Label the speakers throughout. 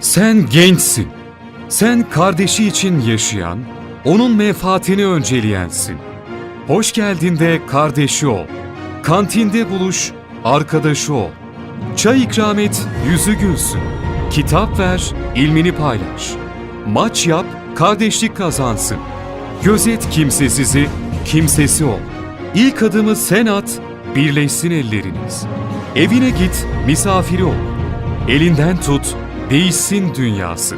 Speaker 1: Sen gençsin. Sen kardeşi için yaşayan, onun menfaatini önceleyensin. Hoş geldin de kardeşi ol. Kantinde buluş, arkadaşı ol. Çay ikram et, yüzü gülsün. Kitap ver, ilmini paylaş. Maç yap, kardeşlik kazansın. Gözet kimsesizi, kimsesi ol. İlk adımı sen at, birleşsin elleriniz. Evine git, misafiri ol. Elinden tut, değişsin dünyası.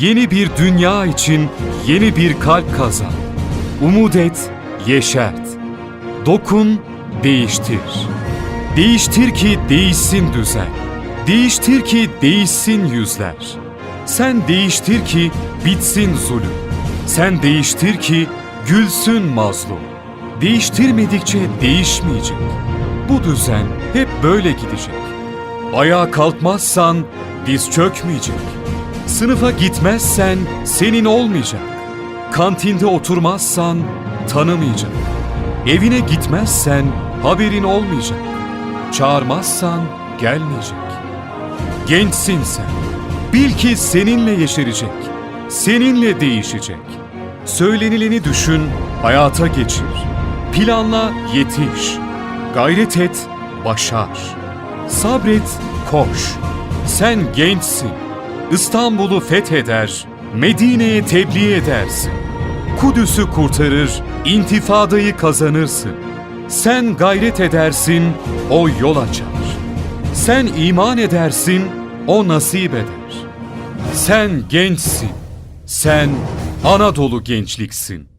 Speaker 1: Yeni bir dünya için yeni bir kalp kazan. Umut et, yeşert. Dokun, değiştir. Değiştir ki değişsin düzen. Değiştir ki değişsin yüzler. Sen değiştir ki bitsin zulüm. Sen değiştir ki gülsün mazlum. Değiştirmedikçe değişmeyecek. Bu düzen hep böyle gidecek. Ayağa kalkmazsan diz çökmeyecek. Sınıfa gitmezsen senin olmayacak. Kantinde oturmazsan tanımayacak. Evine gitmezsen haberin olmayacak. Çağırmazsan gelmeyecek. Gençsin sen. Bil ki seninle yeşerecek. Seninle değişecek. Söylenileni düşün, hayata geçir. Planla yetiş. Gayret et, başar. Sabret, koş. Sen gençsin. İstanbul'u fetheder, Medine'ye tebliğ edersin. Kudüs'ü kurtarır, intifadayı kazanırsın. Sen gayret edersin, o yol açar. Sen iman edersin, o nasip eder. Sen gençsin. Sen Anadolu gençliksin.